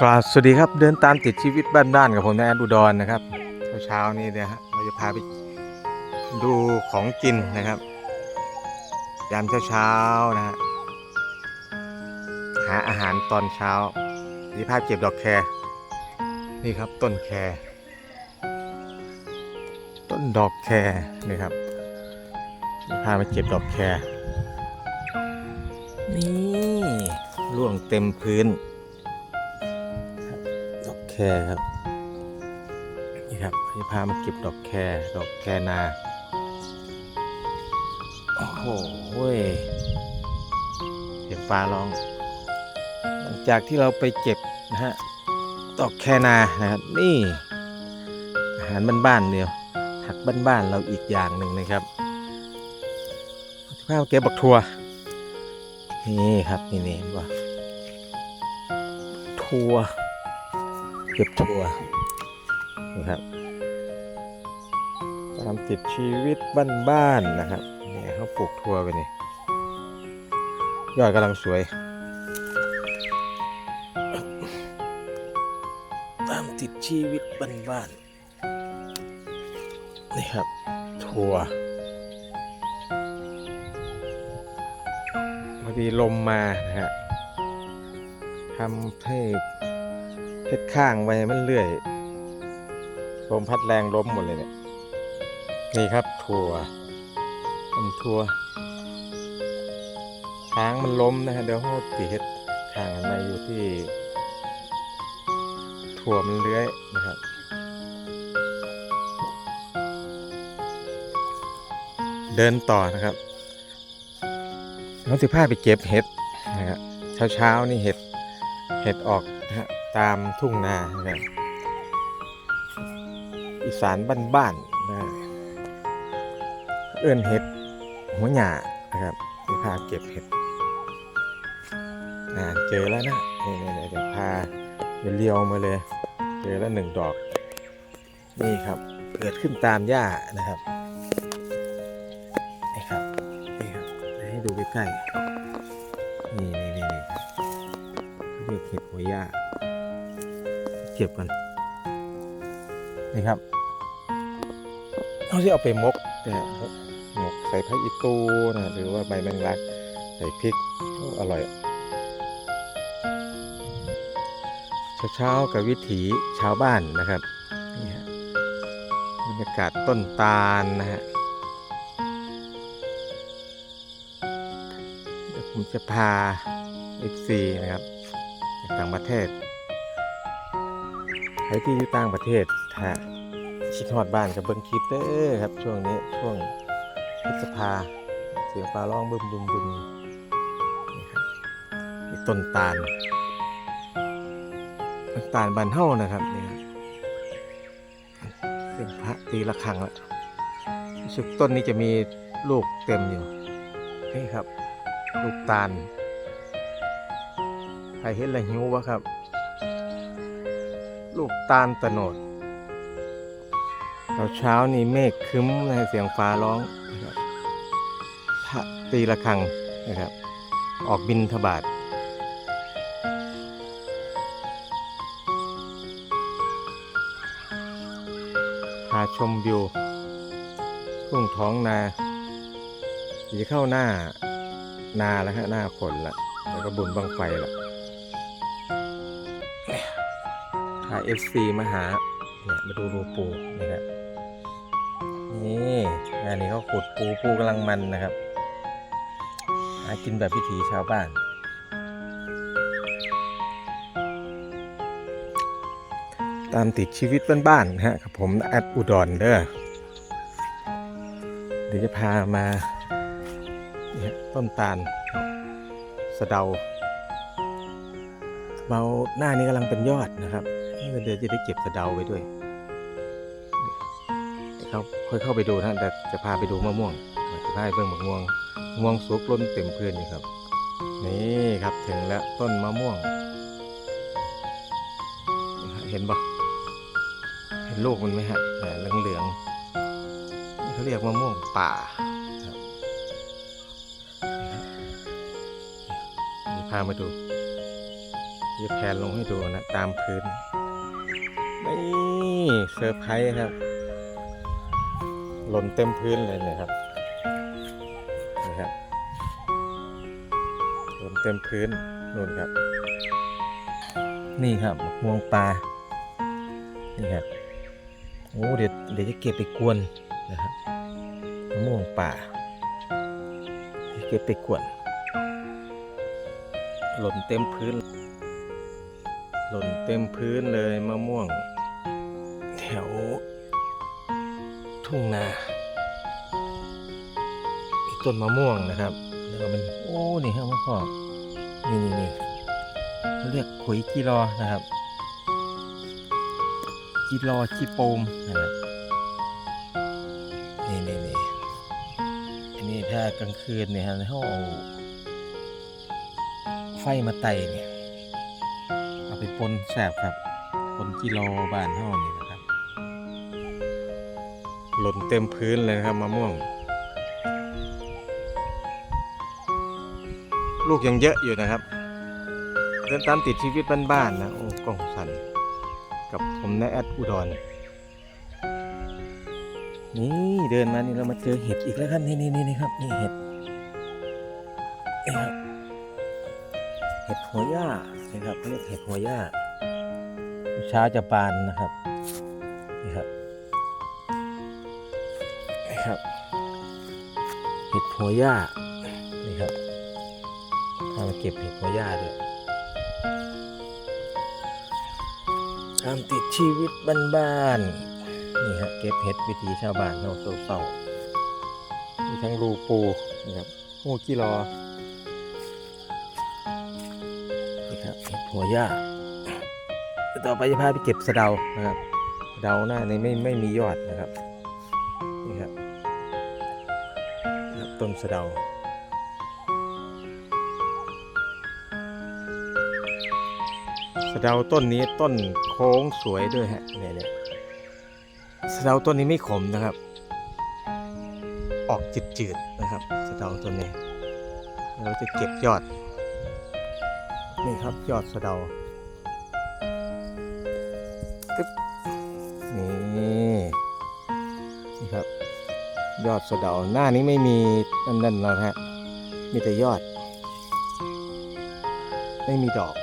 ครับสวัสดีครับเดินตามติดชีวิตบ้านๆกับผมนายแอดอุดรนะครับ เช้าๆนี้เนี่ยฮะเราจะพาไปดูของกินนะครับยามเช้าๆนะฮะหาอาหารตอนเช้าที่พาเก็บดอกแครนี่ครับต้นแครต้นดอกแครนี่ครับจะพามาเก็บดอกแครนี่ร่วงเต็มพื้น แครครับนี่ครับจะพามาเก็บดอกแครดอกแคนาโอ้โหเว้ยเสียงฟ้าร้อง หลังจากที่เราไปเก็บนะฮะดอกแคนานะครับนี่อาหารบ้านๆเดียวผักบ้านๆเราอีกอย่างหนึ่งนะครับจะพามาเก็บบักทัวนี่ครับนี่นี่เห็นป่ะทัว เก็บทัวร์นะครับตามติดชีวิตบ้านๆนะครับเนี่ยเขาปลูกทัวร์ไปนี่ยอดกำลังสวย ตามติดชีวิตบ้านๆนี่ครับทัวร์พอดีลมมานะฮะทำให้ เพชรข้างไว้มันเลื่อยลมพัดแรงล้มหมดเลยเนี่ยนี่ครับทัวต้นทัวช้างมันล้มนะฮะเดี๋ยวเขาตีเฮ็ดข้างอันในอยู่ที่ทัวมันเลื้อยนะครับเดินต่อนะครับน้องสิพาไปเก็บเห็ดนะครับเช้าเช้าๆนี่เห็ด เห็ดออกนะฮะ ตามทุ่งนานะครับอีสานบ้านๆนะฮะเอื้อนเห็ดหัวหญ้านะครับจะพาเก็บเห็ดอ่าเจอแล้วนะนี่นี่เดี๋ยวพาเลี้ยวมาเลย เจอแล้วหนึ่งดอก นี่ครับเกิดขึ้นตามหญ้านะครับนี่ครับนี่ครับให้ดูใกล้ๆนี่นี่นี่นี่ครับเรียกเห็ดหัวหย่า ก็บกันนี่ครับเขาจะเอาไปมกแต่มกมกใส่ผักอีตูนะหรือว่าใบแมงลัก ใส่พริกโอ้อร่อยเช้าๆกับวิถีชาวบ้านนะครับนี่ฮะบรรยากาศต้นตาลนะฮะเดี๋ยวผมจะพา FC นะครับจากต่างประเทศ รที่อยู่ต่างประเทศถ้าคิดฮอดบ้านกับเบิ้งคลิปเด้อครับ ช่วงนี้ช่วงพฤษภาเสียงฟ้าร้องบึมบึมบึมนี่ครับต้นตาลต้นตาลบานเฮ้านะครับนี่ครับเสียงพระตีละครังแล้วรู้สึกต้นนี้จะมีลูกเต็มอยู่นี่ครับ ลูกตาลใครเห็นอะไรหิววะครับ ลูกตาลตโนดเช้าเช้านี้เมฆคึ้มนะเสียงฟ้าร้องนะครับพระตีระฆังนะครับ ออกบินทบาทพาชมวิวทุ่งท้องนาจะเข้าหน้านาแล้วฮะหน้าฝนละแล้วก็บุญบังไฟละ พา FC มาหาเนี่ยมาดูรูปูนะครับนี่งานนี้เขาขุดปูปูกำลังมันนะครับหากินแบบพิถีชาวบ้านตามติดชีวิตบ้านๆนะฮะกับผมแอดอุดรเด้อเดี๋ยวจะพามาเนี่ยต้นตาลสะเดา เบาหน้านี้กำลังเป็นยอดนะครับเดี๋ยวจะได้เก็บสะเดาไปด้วยเดี๋ยวเขาค่อยเข้าไปดูนะแต่จะพาไปดูมะม่วงจะพาไปเบิ่งมะม่วงมะม่วงสุกล้นเต็มพื้นอยู่ครับ นี่ครับถึงแล้วต้นมะม่วง เห็นปะเห็นลูกมันไหมฮะแหมเหลืองๆนี่เขาเรียกมะม่วงป่าครับพามาดู จะแผนลงให้ดูนะ ตามพื้น นี่เซอร์ไพรส์ครับ หล่นเต็มพื้นเลยเนะครับ นี่ครับ หล่นเต็มพื้นนู่นครับ นี่ครับมวงปลา นี่ครับ โอ้เดี๋ยวเดี๋ยวจะเก็บไปกวนนะครับมะม่วงป่าเก็บไปกวนหล่นเต็มพื้น หล่นเต็มพื้นเลยมะม่วง แถว ทุ่งนามีต้นมะม่วงนะครับ แล้วก็มันโอ้ นี่ครับพ่อนี่นี่นี่เขาเรียกขุยจีรอนะครับจีรอจีโปมนะครับนี่นี่นี่อันนี้ถ้ากลางคืนเนี่ยฮะเขาเอาไฟมาไต่เนี่ย ไปปนแสบครับปนกิโลบานเท่านี่นะครับ หล่นเต็มพื้นเลยนะครับมะม่วง ลูกยังเยอะอยู่นะครับเดินตามติดชีวิตบ้านๆนะ โอ้กล้องสันกับผมนายแอดอุดรนี่เดินมานี่เรามาเจอเห็ดอีกแล้วครับ นี่นี่นี่ครับ นี่เห็ด เห็ดหัวหญ้านะครับเรียกเห็ดหัวหญ้าช้าจะบานนะครับนี่ครับนี่ครับ เห็ดหัวหญ้านี่ครับพามาเก็บเห็ดหัวหญ้าด้วยตามติดชีวิตบ้านๆนี่ฮะเก็บเห็ดวิถีชาวบ้านเราเศร้าๆมีทั้งรูปูนะครับงูกี่รอ หัวหญ้าต่อไปจะพาไปเก็บสะเดานะครับสะเดาหน้าในไม่ไม่มียอดนะครับนี่ครับนะครับต้นสะเดาสะเดาต้นนี้ต้นโค้งสวยด้วยฮะเนี่ยเนี่ยสะเดาต้นนี้ไม่ขมนะครับ ออกจืดๆนะครับสะเดาต้นนี้เราจะเก็บยอด นี่ครับยอดสะเดาตึ๊บนี่นี่ครับ ยอดสะเดาหน้านี้ไม่มีนั่นนั่นแล้วฮะมีแต่ยอด ไม่มีดอก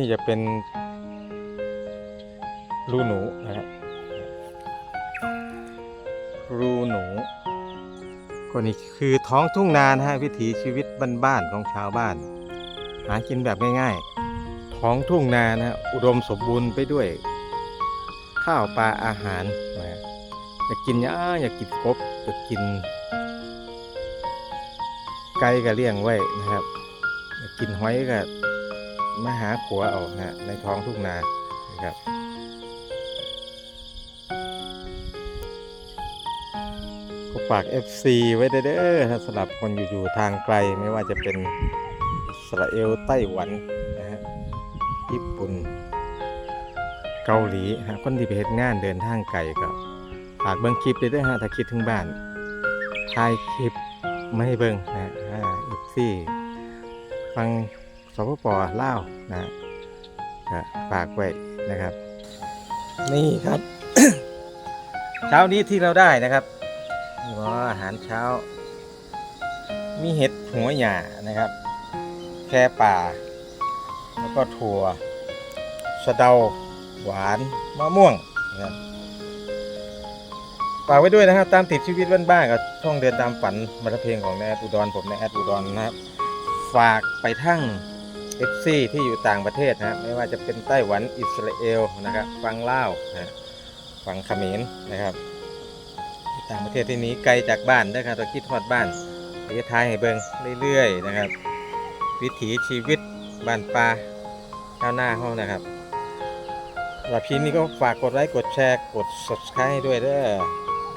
นี่จะเป็นรูหนูนะครับรูหนูก็นี่คือท้องทุ่งนานะฮะวิถีชีวิตบ้านๆของชาวบ้าน หากินแบบง่ายๆ ท้องทุ่งนานะฮะอุดมสมบูรณ์ไปด้วย ข้าวปลาอาหารนะฮะอยากกินยังอยากกินกบอยากกิน ไก่ก็เลี้ยงไว้นะครับอยากกินหอยก็ มาหาขัวเอานะฮะในท้องทุ่งนานะครับก็ฝาก FC ไว้เด้อๆนะสำหรับคนอยู่ทางไกลไม่ว่าจะเป็นอิสราเอลไต้หวันนะฮะญี่ปุ่น เกาหลีนะคนที่ไปเฮ็ดงานเดินทางไกลก็ฝากเบิ่งคลิปเลยเด้อฮะถ้าคิดถึงบ้านถ่ายคลิปไม่ให้เบิ่งนะฮะอีกซี่ฟัง ปปลาวนะฮะก็ฝากไว้นะครับ นี่ครับ เช้านี้ที่เราได้นะครับนี่ว่าอาหารเช้า มีเห็ดหัวหย่านะครับ แค่ป่า แล้วก็ถั่วสะเดา หวานมะม่วงนะครับฝากไว้ด้วยนะครับ ตามติดชีวิตบ้านๆกับช่องเดินตามฝันมาทเพลงของแนแอดอุดรผมในแอดอุดรนะครับ ฝากไปทั้ง FC ที่อยู่ต่างประเทศนะครับไม่ว่าจะเป็นไต้หวันอิสราเอลนะครับฟังลาวนะฟังเขมรนะครับ ต่างประเทศที่นี้ไกลจากบ้านนะครับเราคิดทอดบ้านไปจะทายให้เบิงเรื่อยๆนะครับ วิถีชีวิตบ้านปลาข้าวหน้าห้องนะครับสำหรับคลิปนี้ก็ฝากกดไลค์กดแชร์กด subscribe ให้ด้วยเด้อ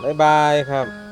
บ๊ายบายครับ